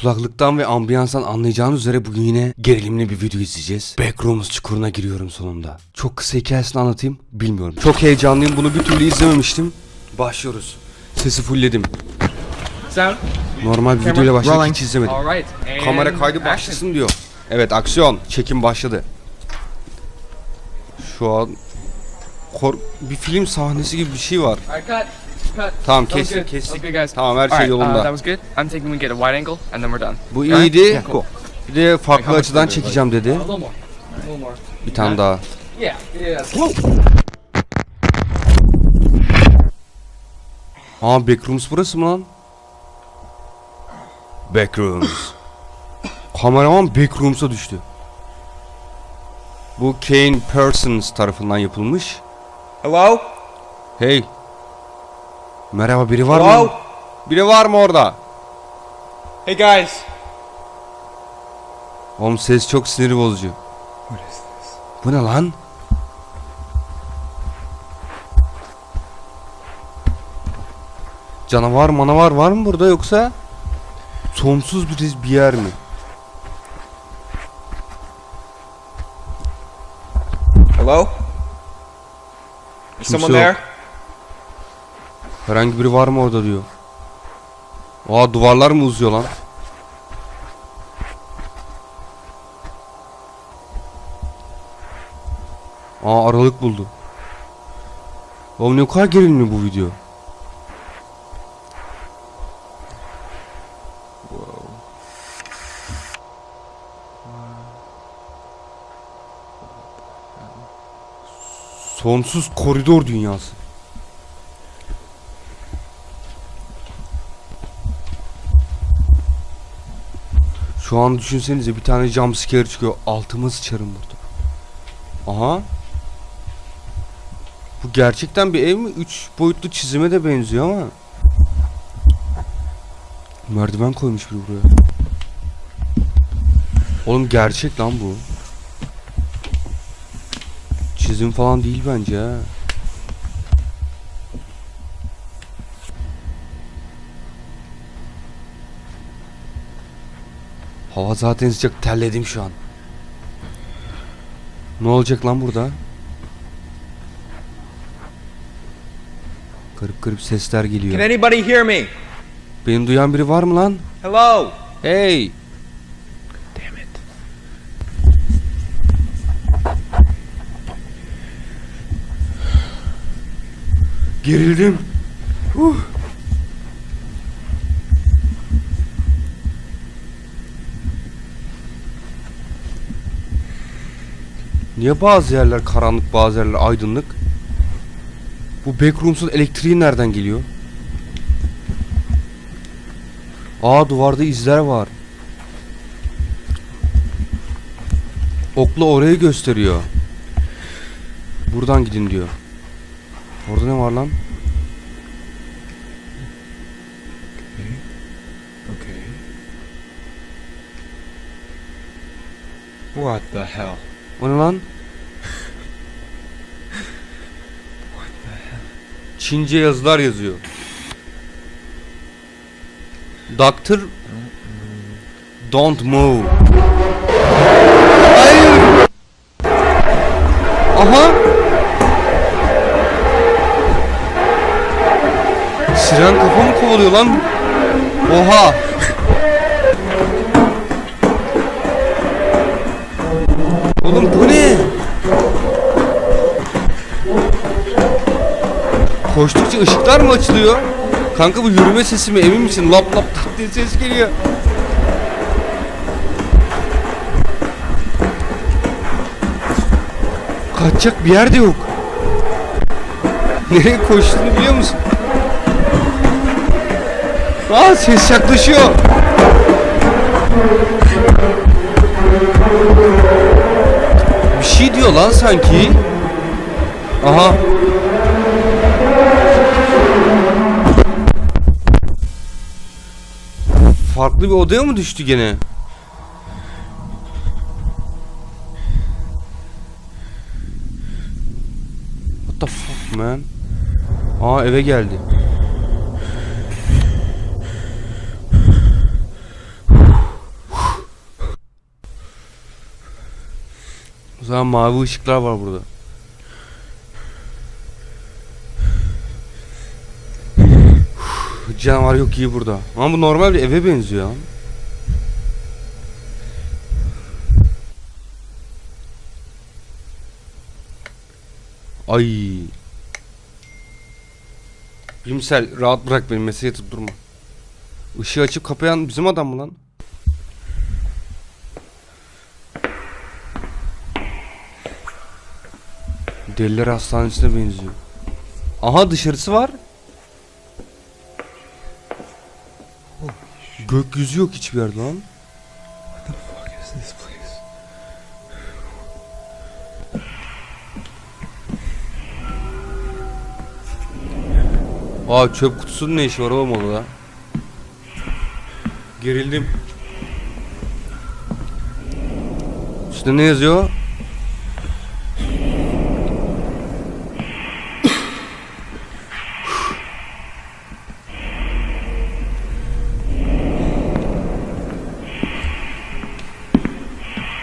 Kulaklıktan ve ambiyanstan anlayacağınız üzere bugün yine gerilimli bir video izleyeceğiz. Backrooms çukuruna giriyorum sonunda. Çok kısa hikayesini anlatayım bilmiyorum. Çok heyecanlıyım bunu bir türlü izlememiştim. Başlıyoruz. Sesi fullledim. Sound. Normal bir videoyla başladık hiç izlemedim. Kamera kaydı başlasın diyor. Evet aksiyon. Çekim başladı. Şu an kor- bir film sahnesi gibi bir şey var. Cut. Tamam That was kestik good. kestik. Okay, guys. Tamam her şey uh, yolunda. was good. I'm thinking we get a wide angle and then we're done. Bu iyiydi. Yeah, cool. Bir de farklı açıdan çekeceğim dedi. A little more. A little more. Bir tane daha. Yeah. Yeah. Aa Backrooms burası mı lan? Backrooms. Kameraman Backrooms'a düştü. Bu Kane Parsons tarafından yapılmış. Hello? Hey. Merhaba biri var mı? Biri var mı orada? Hey guys. Oğlum ses çok sinir bozucu. Bu ne lan? Canavar manavar var mı burada yoksa? Sonsuz bir, bir yer mi? Hello? Is someone there? Herhangi biri var mı orada diyor. Aa duvarlar mı uzuyor lan? Aa aralık buldu. Oğlum ne kadar gerilimli bu video. Sonsuz koridor dünyası. Şu an düşünsenize bir tane jump scare çıkıyor. Altıma sıçarım burada. Aha. Bu gerçekten bir ev mi? Üç boyutlu çizime de benziyor ama. Merdiven koymuş biri buraya. Oğlum gerçek lan bu. Çizim falan değil bence ha. Hava zaten sıcak terledim şu an. Ne olacak lan burada? Garip garip sesler Can geliyor. anybody hear me? Beni duyan biri var mı lan? Hello? Hey! Damn it. Gerildim. Huh. Niye bazı yerler karanlık bazı yerler aydınlık? Bu backrooms'un elektriği nereden geliyor? Aa duvarda izler var. Okla orayı gösteriyor. Buradan gidin diyor. Orada ne var lan? What the hell? O ne lan? Çince yazılar yazıyor. Doctor Don't move. Hayır. Aha. Siren kafa mı kovalıyor lan? Oha. Koştukça ışıklar mı açılıyor? Kanka bu yürüme sesi mi emin misin? Lap lap tat diye ses geliyor. Kaçacak bir yer de yok. Nereye koştuğunu biliyor musun? Aa ses yaklaşıyor. Bir şey diyor lan sanki. Aha. farklı bir odaya mı düştü gene? What the fuck man? Aa eve geldi. O zaman mavi ışıklar var burada. Canavar yok iyi burada. Ama bu normal bir eve benziyor. Ay. Bilimsel rahat bırak beni mesleğe tutturma. Işığı açıp kapayan bizim adam mı lan? Deliler hastanesine benziyor. Aha dışarısı var. Gökyüzü yok hiçbir yerde lan. What is this place? Aa çöp kutusunun ne işi var oğlum orada? Gerildim. Üstte ne yazıyor?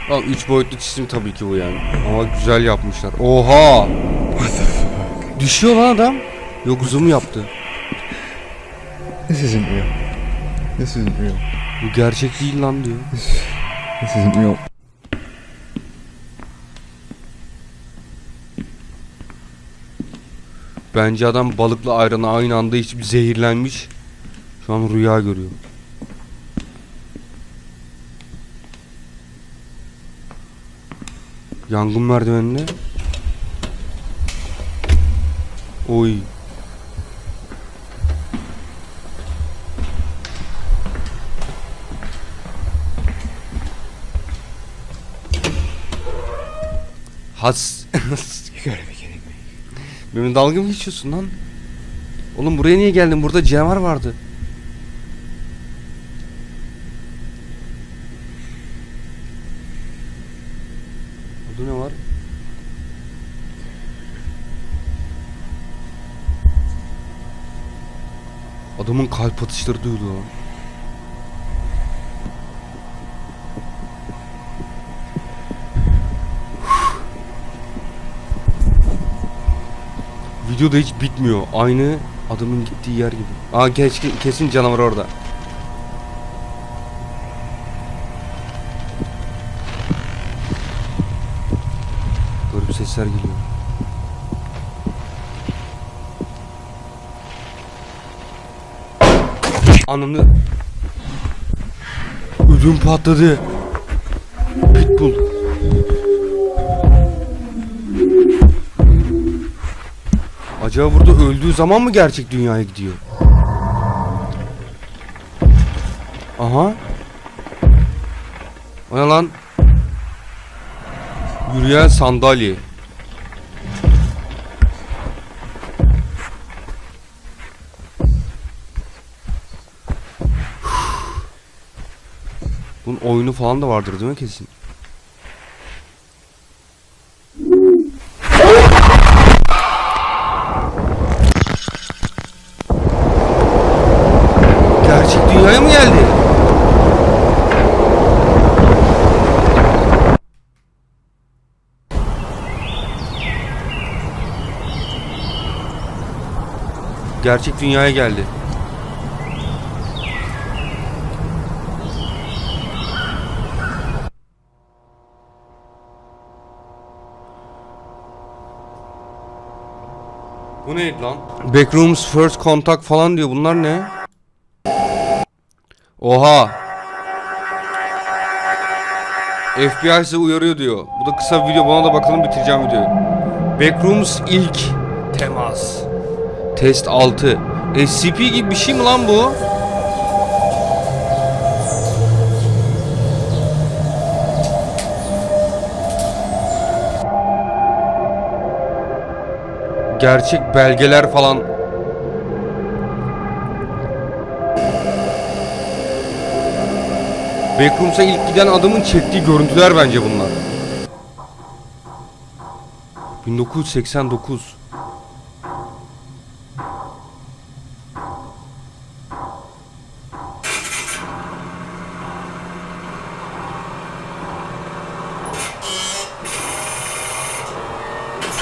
Al 3 boyutlu çizim tabii ki bu yani. Ama güzel yapmışlar. Oha! Düşüyor lan adam. Yok zoom yaptı. This isn't real. This isn't real. Bu gerçek değil lan diyor. This isn't real. Bence adam balıkla ayranı aynı anda içip zehirlenmiş. Şu an rüya görüyor. Yangın merdiveninde. Oy. Has. Benimle dalga mı geçiyorsun lan? Oğlum buraya niye geldin? Burada canavar vardı. Burada ne var? Adamın kalp atışları lan. Video da hiç bitmiyor. Aynı adamın gittiği yer gibi. Aa geç, kesin canavar orada. Garip sesler geliyor. Ananı Ödüm patladı. Pitbull. Acaba burada öldüğü zaman mı gerçek dünyaya gidiyor? Aha. O ne lan? Yürüyen sandalye. Bunun oyunu falan da vardır değil mi kesin? Gerçek dünyaya mı geldi? Gerçek dünyaya geldi. Bu neydi lan? Backrooms first contact falan diyor. Bunlar ne? Oha. FBI size uyarıyor diyor. Bu da kısa bir video. Bana da bakalım bitireceğim videoyu. Backrooms ilk temas. Test 6. SCP gibi bir şey mi lan bu? Gerçek belgeler falan. Backrooms'a ilk giden adamın çektiği görüntüler bence bunlar. 1989.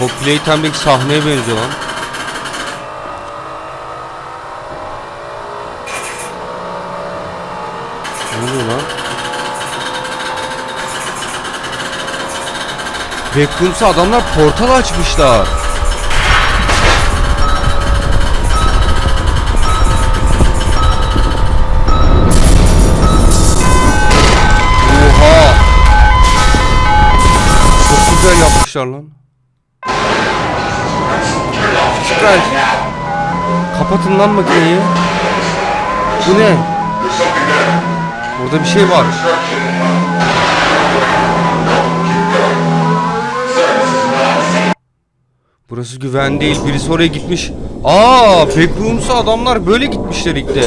O Playtime'deki sahneye benziyor lan. Ne oluyor lan? Backrooms'a adamlar portal açmışlar. Oha! Çok güzel yapmışlar lan. Çıkar. Kapatın lan makineyi. Bu ne? Burada bir şey var. Burası güven değil. Birisi oraya gitmiş. Aa, Backrooms'a adamlar böyle gitmişler ilk de.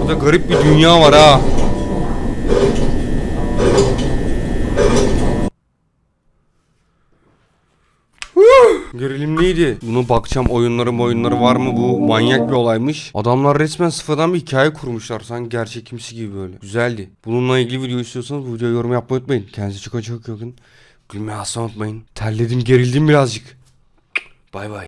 Burada garip bir dünya var ha. Gerilimliydi. Bunu bakacağım oyunları oyunları var mı bu manyak bir olaymış. Adamlar resmen sıfırdan bir hikaye kurmuşlar sanki gerçekimsi gibi böyle. Güzeldi. Bununla ilgili video istiyorsanız bu videoya yorum yapmayı unutmayın. Kendinize çok çok yakın. Gülmeyi asla unutmayın. Terledim gerildim birazcık. Bay bay.